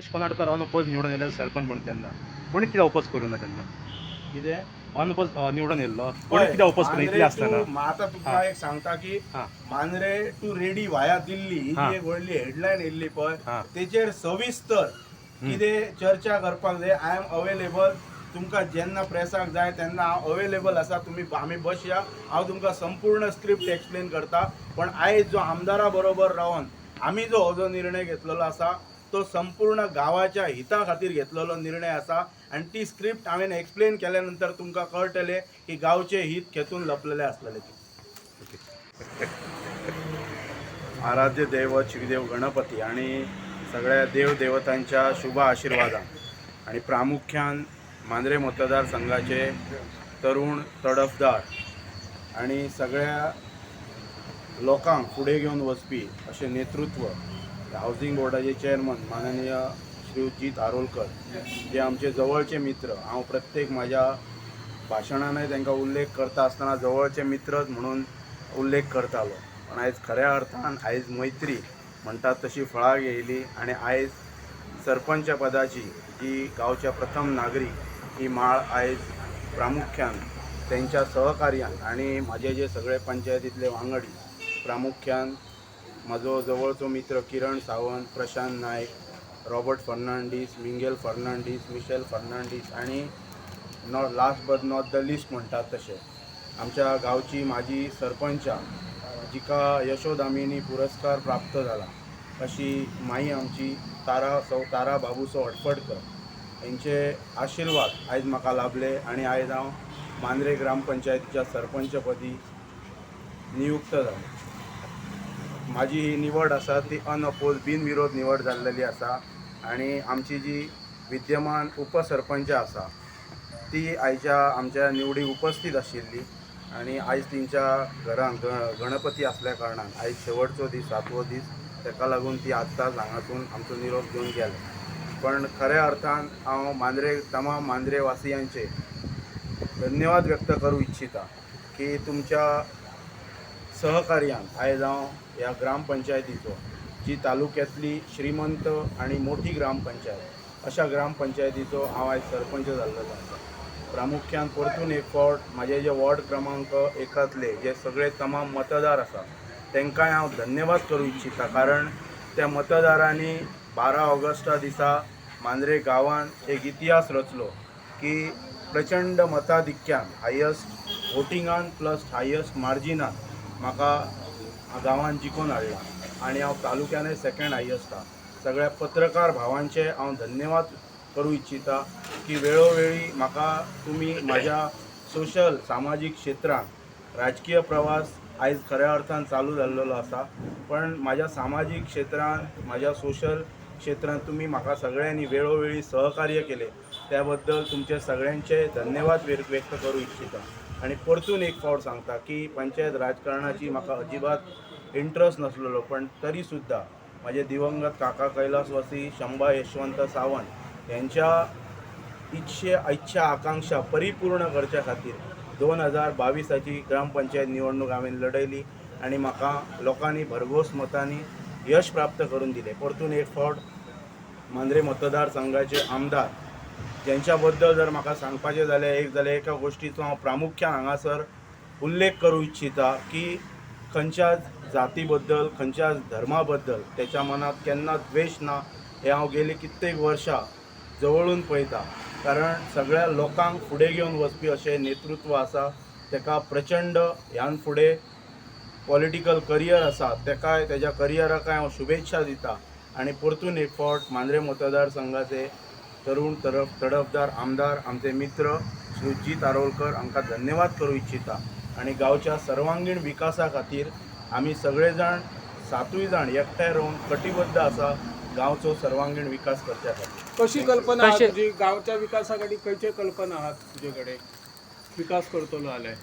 Ramesh कोनाडकर unopposed निवडून येयले सरपंच म्हणून तेन्ना कोणी कित्याक ओपोज करूं ना तेन्ना कितें अनपोज निवडून येयल्लो कोणी कित्याक ओपोज करूं इतली आसतना आतां तुका. एक सांगता की. Mandrem to ready via Delhi ही एक व्हडली हेडलायन येयल्ली पळय. तेचेर सविस्तर कितें चर्चा करपाक जाय. आय एम अवेलेबल तुमकां जेन्ना प्रेसाक जाय तेन्ना हांव अवेलेबल आसा. तुमी आमी बसया. हांव तुमकां संपूर्ण स्क्रिप्ट एक्सप्लेन करता. पण आयज जो आमदारा बरोबर रावन आमी जो हो जो निर्णय घेतलेलो आसा तो संपूर्ण गांवाच्या हिता खातीर घेतलेलो निर्णय आसा आनी ती स्क्रिप्ट हांवें एक्सप्लेन केल्या नंतर तुमकां कळटलें की गावचे हित खेतून लपलेले असलेले आराध्य दैवत श्रीदेव गणपती आणि सगळ्या देव देवतांच्या शुभ आशीर्वादान आणि प्रामुख्यान मांद्रे मतदारसंघाचे तरुण तडफदार आणि सगळ्या लोकांक फुडें घेवन वचपी अशें नेतृत्व हाऊसिंग बोर्डाचे चेअरमन माननीय श्रीजीत आरोलकर जे आमचे जवळचे मित्र. हांव प्रत्येक माझ्या भाशणानय तांकां उल्लेख करता आसतना जवळचे मित्रच म्हणून उल्लेख करतालो पण आयज खऱ्या अर्थान आयज मैत्री म्हणटात तशी फळां घेयली आनी आयज सरपंच पदाची जी गांवच्या प्रथम नागरीक ही माळ आयज प्रामुख्यान तेंच्या सहकार्यान आनी माझे जे सगळे पंचायतींतले वांगडी प्रामुख्यान म्हजो जवळचो मित्र किरण सावंत प्रशांत नायक रॉबर्ट फर्नांडीस मिंगेल फर्नांडीस मिशेल फर्नांडीस आनी not last but not the list म्हणटात तशें आमच्या गांवची माजी सरपंचा जिका यशोदामिनी पुरस्कार प्राप्त जाला अशी माई आमची तारा सौ तारा बाबूसो हटफडकर यांचे आशिर्वाद आयज म्हाका लाभले आनी आयज हांव मांद्रे ग्रामपंचायतीच्या सरपंचपदी नियुक्त जालो माझी ही निवड आसा ती अनअपोज बिनविरोध निवड जाल्लेली आसा आनी आमची जी विद्यमान उपसरपंच आसा ती आयच्या आमच्या निवडीक उपस्थित आशिल्ली आनी आयज तिंच्या घरान ग- गणपती आसल्या कारणान आयज शेवटचो दीस सातवो दीस ताका लागून ती आत्ताच हांगासून आमचो निरोप घेवन गेले पण खऱ्या अर्थान हांव मांद्रे तमाम मांद्रे वासियांचे धन्यवाद व्यक्त करूं इच्छिता की तुमच्या सहकार्यान आयज हांव ह्या ग्रामपंचायतीचो जी तालुक्यांतली श्रीमंत आनी मोठी ग्रामपंचायत अशा ग्रामपंचायतीचो हांव आयज सरपंच जाल्लो आसा. प्रामुख्यान परतून एक फावट म्हाजे जे वॉर्ड क्रमांक एकांतले जे सगळे तमाम मतदार आसा तांकांय हांव धन्यवाद करूं इच्छिता कारण त्या मतदारांनी बारा ऑगस्टा दिसा मांद्रे गांवांत एक इतिहास रचलो की प्रचंड मताधिक्यान हायस्ट वोटिंगान प्लस हायस्ट मार्जिनान म्हाका गांवांत जिखून हाडला. आनी हांव तालुक्यानय सेकंड हायस्ट आहा सगळ्या पत्रकार भावांचे हांव धन्यवाद करूं इच्छिता की वेळोवेळी म्हाका तुमी म्हाज्या सोशल सामाजीक क्षेत्रांत राजकीय प्रवास आयज खऱ्या अर्थान चालू जाल्लेलो आसा. पण म्हाज्या सामाजीक क्षेत्रांत म्हाज्या सोशल क्षेत्रांत तुमी म्हाका सगळ्यांनी वेळोवेळी सहकार्य केले. त्या बद्दल तुमचे सगळ्यांचे धन्यवाद व्य- व्यक्त करूं इच्छिता. आनी परतून एक फावट सांगता की पंचायत राजकारणाची म्हाका अजिबात इंट्रस्ट नासलेलो पण तरी सुद्दां माझे दिवंगत काका कैलासवासी शंभा यशवंत सावंत यांच्या इच्छे इच्छा आकांक्षा परिपूर्ण करच्या खातीर दोन हजार बावीसाची ग्रामपंचायत निवडणूक हांवें लढयली आनी म्हाका लोकांनी भरघोस मतांनी यश प्राप्त करून दिलें. परतून एक फावट मांद्रे मतदारसंघाचे आमदार ज्यांच्या बद्दल जर म्हाका सांगपाचें जाल्यार एक जाल्यार एका गोश्टीचो हांव प्रामुख्यान हांगासर उल्लेख करूं इच्छिता की खंयच्याच जाती बद्दल खंयच्याच धर्मा बद्दल तेच्या मनात केन्ना द्वेश ना हें हांव गेली कित्येक वर्सां जवळून पळयता. कारण सगळ्या लोकांक फुडें घेवन वचपी अशें नेतृत्व आसा तेका प्रचंड ह्यान फुडें पॉलिटिकल करियर आसा तेकाय तेज्या करियराकाय हांव शुभेच्छा दिता. आनी परतून एक फावट मांद्रे मतदारसंघाचे तरुण तरफ तडफदार आमदार आमचे मित्र श्रीजीत आरोलकर हांकां धन्यवाद करूं इच्छिता. आनी गांवच्या सर्वांगीण विकासा खातीर आमी सगळे जाण सातूय जाण एकठांय रावन कटिबद्ध आसा गांवचो सर्वांगीण विकास करच्या खातीर कशी कल्पना आहा तुजी गांवच्या विकासा खातीर खंयच्यो कल्पना आहात तुजे कडेन विकास करतलो जाल्यार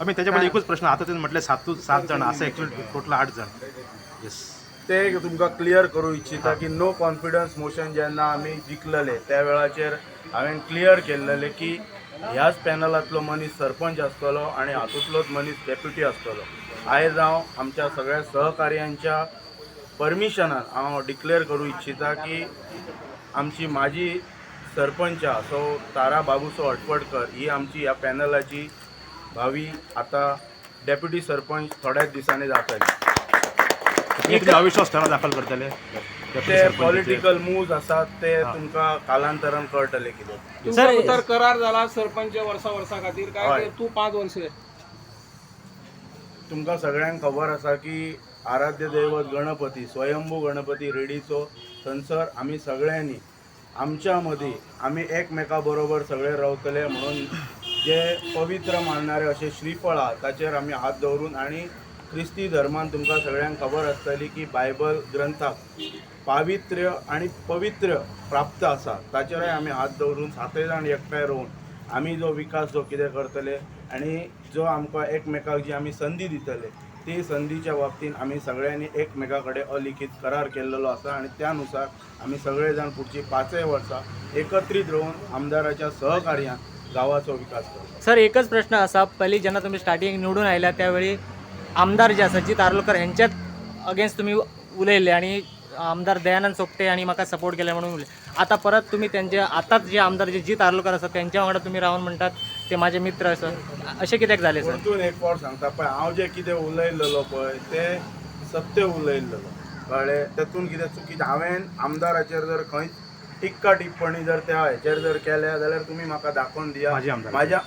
आमी त्याच्यामध्ये एकूच प्रश्न आता ते म्हटले सात सात जण असं ॲक्च्युअली टोटल आठ जण? येस ते तुमकां क्लियर करूं इच्छिता की नो कॉन्फिडन्स मोशन जेन्ना आमी जिखलेले त्या वेळाचेर हांवें क्लियर केल्लेले की ह्याच पॅनलांतलो मनीस सरपंच आसतलो आनी हातूंतलोच मनीस डेप्युटी आसतलो आयज हांव आमच्या सगळ्या सहकार्यांच्या परमिशनान हांव डिक्लेअर करूं इच्छिता की आमची माजी सरपंच सो तारा बाबूसो अटपडकर ही आमची ह्या पॅनलाची भावी आता डेप्युटी सरपंच थोड्याच दिसांनी जातली. तुम्ही अविश्वास ठराव दाखल करतले. ते पॉलिटिकल मूव्ज आसात ते तुमकां कालांतरान कळटले कितें तुमचा उतर करार झाला सरपंच वर्सा वर्सा खातीर काय हय. ते तू पाच वर्ष. तुमकां सगळ्यांक खबर आसा की आराध्य दैवत गणपती स्वयंभू गणपती रेडीचो थंयसर आमी सगळ्यांनी आमच्या मदीं आमी एकमेका बरोबर सगळे रावतले म्हणून जे पवित्र मानणारे अशे श्रीफळ आहा ताचेर आमी हात दवरून आनी क्रिस्ती धर्मान तुमकां सगळ्यांक खबर आसतली की बायबल ग्रंथाक पावित्र्य आनी पवित्र प्राप्त आसा. ताचेरय आमी हात दवरून सातय जाण एकठांय रोवन आमी जो विकास जो कितें करतले आनी जो आमकां एकमेकाक जी आमी संदी दितले ती संदीच्या बाबतींत आमी सगळ्यांनी एकमेका कडेन अलिखीत करार केल्लो आसा आनी त्यानुसार आमी सगळे जाण पुढची पांचय वर्सां एकत्रीत रोवन आमदाराच्या सहकार्यान गांवाचो विकास करता सर एकच प्रश्न असा पहिली जेव्हा तुम्ही स्टार्टिंग निवडून आयल्या त्यावेळी आमदार जे आसा जित आर्लोकर यांच्यात अगेन्स्ट तुम्ही उलयले आणि आमदार दयानंद सोपटे आणि म्हाका सपोर्ट केले म्हणून उलय आता परत तुम्ही त्यांचे आताच जे आमदार जे जीत आर्लोकर आसा त्यांच्या वांगडा तुम्ही राहून म्हणटात ते माझे मित्र असं असे कित्याक झाले सर. परतून एक फावट सांगता पळय हांव जे कितें उलयल्लो पळय ते सत्य उलयल्लो. कळ्ळें तेतून कितें चुकीचें हांवें आमदाराचेर जर खंय टिक्का टिप्पणी जर त्या हेचेर जर केल्या जाल्यार तुमी म्हाका दाखोवन दिया. माझे आमदार. म्हाज्या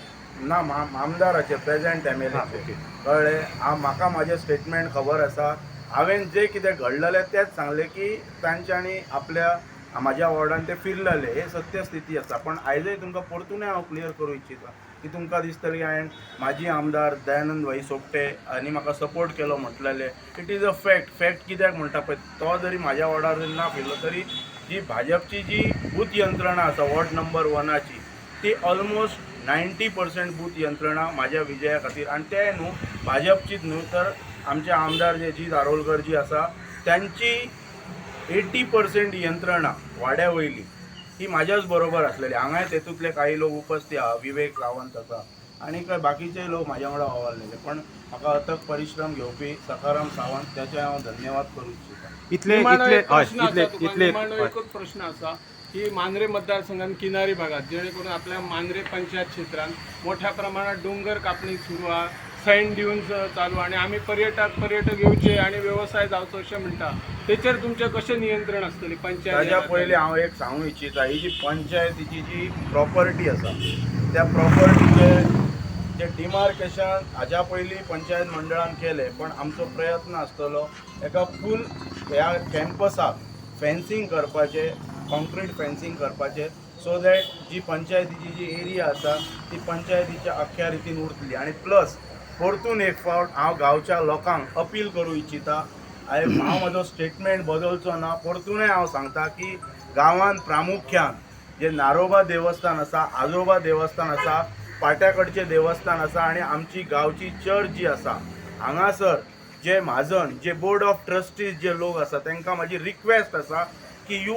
ना मा- आमदाराचेर प्रेझेंट एम एल ओके. कळ्ळें हांव म्हाका म्हाजें स्टेटमेंट खबर आसा हांवें जे कितें घडलेलें तेंच सांगलें की तांच्यांनी आपल्या म्हाज्या वॉर्डान ते फिरलेले. हे सत्य स्थिती आसा पण आयजय तुमकां परतूनय हांव क्लियर करूं इच्छिता की तुमकां दिसतली हांवें म्हाजी आमदार दयानंद भाई सोपटे आनी म्हाका सपोर्ट केलो म्हटलेले. It is a fact fact कित्याक म्हणटा पळय तो जरी म्हाज्या वार्डार जरी ना फिरलो तरी जी भाजपची जी बूथ यंत्रणा आसा वॉर्ड नंबर वनाची ती ऑलमोस्ट नायन्टी पर्सेंट बूथ यंत्रणा म्हाज्या विजया खातीर आनी ते न्हू भाजपचीच न्हू तर आमचे आमदार जे जी दारोलकर जी आसा त्यांची एटी पर्सेंट यंत्रणा वाड्या वयली ही म्हाज्याच बरोबर आसलेली हांगाय तेतूंतले काही लोक उपस्थित आहा विवेक सावंत आसा आनी काय बाकीचे लोक म्हाज्या वांगडा वावरलेले पण म्हाका अथक परिश्रम घेवपी सखाराम सावंत त्याचे हांव धन्यवाद करूं इच्छिता. इतले इतले इतले आसा. एकच प्रश्न असा. की मांद्रे मतदारसंघात किनारी भागात जेणेकरून आपल्या मांद्रे पंचायत क्षेत्रात मोठ्या प्रमाणात डोंगर कापणी सुरू आहे सैन ड्युन्स चालू आणि आम्ही पर्यटक पर्यटक येवचे आणि व्यवसाय जावचो अशें म्हणटा तेचेर तुमचें कशें नियंत्रण आसतलें पंचायत पयलीं हांव एक सांगूं इच्छिता ही जी पंचायतीची जी प्रॉपर्टी आसा त्या प्रॉपर्टीचे जे डिमार्केशन हाच्या पयलीं पंचायत मंडळान केलें पण आमचो प्रयत्न आसतलो एका फूल ह्या कॅम्पसाक फेन्सींग करपाचें कॉन्क्रीट फेन्सींग करपाचें सो दॅट जी पंचायतीची जी एरिया आसा ती पंचायतीच्या अख्ख्या रितीन उरतली. आनी प्लस परतून एक फावट हांव गांवच्या लोकांक अपील करूं इच्छिता हांव हांव म्हजो स्टेटमेंट बदलचो ना परतूनय हांव सांगता की गांवांत प्रामुख्यान जे नारोबा देवस्थान आसा आजोबा देवस्थान आसा पाट्याकडचें देवस्थान आसा आनी आमची गांवची चर्च जी आसा हांगासर जे म्हाजन जे बोर्ड ऑफ ट्रस्टीज जे लोक आसा तांकां म्हाजी रिक्वेस्ट आसा की you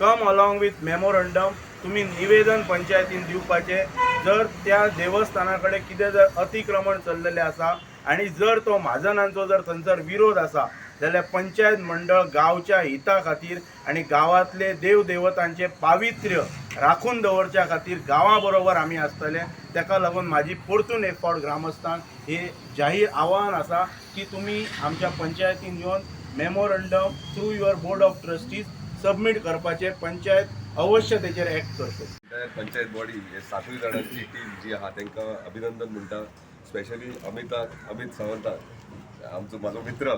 come along with memorandum तुम्ही निवेदन पंचायतीन दिवपाचें. जर त्या देवस्थाना कडेन कितें जर अतिक्रमण चल्लेलें आसा आनी जर तो म्हाजनांचो जर थंयसर विरोध आसा जाल्यार पंचायत मंडळ गांवच्या हिता खातीर आनी गांवांतले देव देवतांचें पावित्र्य राखून दवरच्या खातीर गांवा बरोबर आमी आसतले ताका लागून म्हाजी परतून एक फावट ग्रामस्थांक हे जाहीर आव्हान आसा की तुमी आमच्या पंचायतीन येवन memorandum through your board of trustees submit करपाचे पंचायत अवश्य तेजेर एक्ट करतली पंचायत बॉडी हे सातूय जाणांची टीम जी आहा तांकां अभिनंदन म्हणटा स्पेशली अमिताक अमित सावंताक आमचो म्हाजो मित्र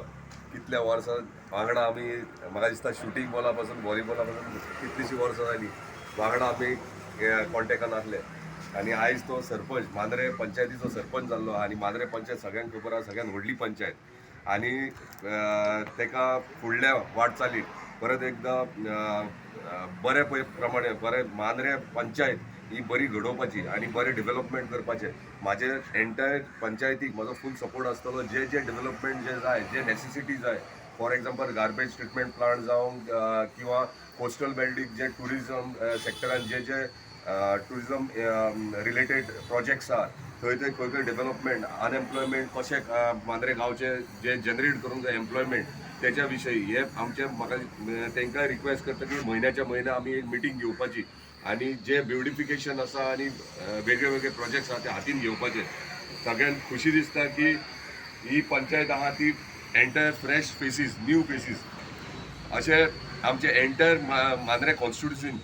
कितल्या वर्सां वांगडा आमी म्हाका दिसता शुटींग बॉला पासून व्हॉलीबॉला पासून कितलीशीं वर्सां जालीं वांगडा आमी कॉन्टेक्टान आसले आनी आयज तो सरपंच मांद्रे पंचायतीचो सरपंच जाल्लो आनी मांद्रे पंचायत सगळ्यांक खबर आहा सगळ्यांत व्हडली पंचायत. आनी अं, तेका फुडल्या वाटचालीक परत एकदां अं, बरे पय प्रमाणे बरे मांद्रे पंचायत ही बरी घडोवपाची आनी बरें डेव्हलपमेंट करपाचें. म्हाजे एंटायर पंचायतीक म्हजो फूल सपोर्ट आसतलो जे जे डेव्हलपमेंट जे जाय जे नेसेसिटी जाय for example garbage treatment plant जावं किंवा कोस्टल बेल्टीक जे टुरिजम सेक्टरान जे जे टुरिजम रिलेटेड प्रोजेक्ट्स आहात थंय थंय खंय खंय डेव्हलपमेंट अनएम्प्लॉयमेंट कशें मांद्रे गांवचे जे जनरेट करूंक जाय एम्प्लॉयमेंट त्याच्याविषयी. हे आमचे म्हाका तांकां रिक्वेस्ट करता की म्हयन्याच्या म्हयन्या आमी एक मिटींग घेवपाची आनी जे ब्युटिफिकेशन आसा आनी वेगळे वेगळे प्रोजेक्ट्स आहा ते हातीन घेवपाचे सगळ्यांत खुशी दिसता की ही पंचायत आहा ती entire fresh faces new faces अशे आमचे एंटायर मांद्रे कॉन्स्टिट्युशन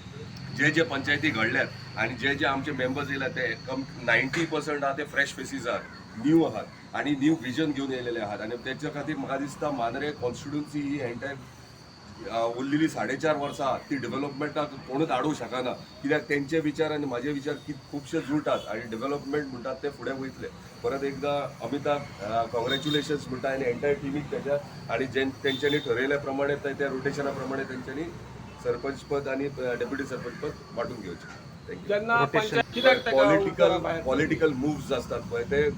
जे जे पंचायती घडल्यात आनी जे जे आमचे मेंबर्स येयल्यात ते कम नायन्टी पर्संट आहा ते फ्रेश फेसीस आहात न्यू आहात. आणि न्यू विजन घेऊन येयलेले आहात. आणि त्याच्या खातीर म्हाका दिसता मांद्रे कॉन्स्टिट्युन्सी ही एंटायर उरलेली साडेचार वर्सां ती डेव्हलपमेंटाक कोणूच हाडूंक शकना. कित्याक तेंचे विचार आनी म्हाजे विचार की खुबशे जुळटात आनी डेव्हलपमेंट म्हणटात ते फुडें वयतले. परत एकदां अमिताभ कॉंग्रॅच्युलेशन्स म्हणटा आनी एंटायर टीमीक तेच्या आणि जे तेंच्यांनी ठरयल्या प्रमाणे ते- त्या रोटेशना प्रमाणे तेंच्यांनी सरपंच पद आणि डेप्युटी सरपंच पद वांटून घेवचें पॉलिटिकल पॉलिटिकल मुव्ज असतात. पळय ते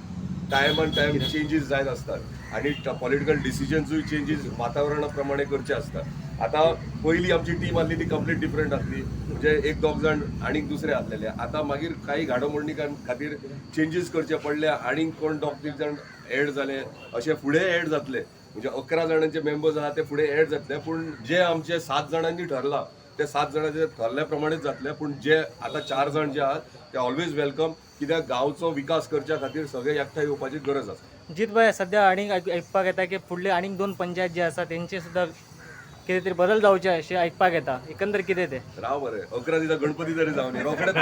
टायम अँड टायम चेंजीस जायत असतात. आणि पॉलिटिकल डिसिजन्सूय चेंजीस वातावरणा प्रमाणे करचे असतात. आता पहिली आमची टीम आसली ती कंप्लीट डिफरंट आसली म्हणजे एक दोग जाण आनीक दुसरे आसलेले आता मागीर काही घाडोमोडणी खातीर चेंजीस करचे पडले आनीक कोण दोग तीग जाण एड जाले असे फुडें एड जातले. म्हणजे अकरा जाणांचे मेंबर्स आहात ते फुडें एड जातले. पूण जे आमचे सात जाणांनी ठरला ते सात जाणांचे ठरल्या प्रमाणेच जातले. पूण जे आता चार जाण जे आहात ते ऑलवेज वेलकम कित्याक गांवचो विकास करच्या खातीर सगळे एकठांय येवपाची गरज आसा. जित भाई सध्या आनीक आयक- आयकपाक येता की फुडले आनीक दोन पंचायत जे आसा तेंचे सुद्दां कितें तरी बदल जावचे अशें आयकपाक येता. एकंदर कितें ते? राव बरें अकरा दिसा गणपती तरी जावन रोखडेच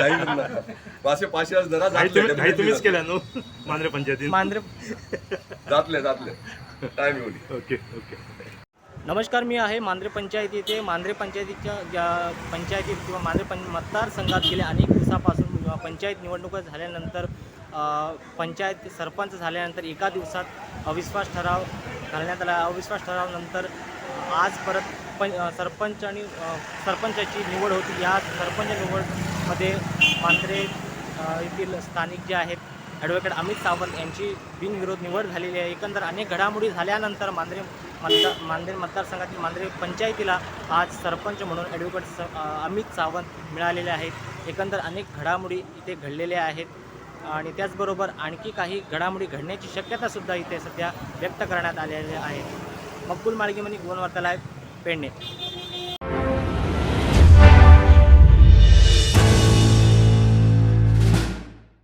पाचशे पाचशे जातले definitely केल्या न्हू मांद्रे पंचायतीन? मांद्रे जातले जातले. टायम येवली ओके ओके. नमस्कार मी आहे मांद्रे पंचायत येथे मांद्रे पंचायतीच्या ज्या पंचायतीत किंवा मांद्रे पं मतदारसंघात गेल्या अनेक दिवसापासून पंचायत निवडणुका झाल्यानंतर पंचायत सरपंच झाल्यानंतर एका दिवसात अविश्वास ठराव घालण्यात आला. अविश्वास ठरावानंतर आज परत पं सरपंच आणि सरपंचाची निवड होती. या सरपंच निवडमध्ये मांद्रे येथील स्थानिक जे आहेत ॲडव्होकेट अमित सावंत यांची बिनविरोध निवड झालेली आहे. एकंदर अनेक घडामोडी झाल्यानंतर मांद्रे मतदार मांदेर मतदारसंघातील मांदेर पंचायतीला आज सरपंच म्हणून ॲडव्होकेट स अमित सावंत मिळालेले आहेत. एकंदर अनेक घडामोडी इथे घडलेल्या आहेत. आणि त्याचबरोबर आणखी काही घडामोडी घडण्याची शक्यतासुद्धा इथे सध्या व्यक्त करण्यात आलेल्या आहेत. मकबूल माळगीमनी गोवन वार्तालाय पेडणे.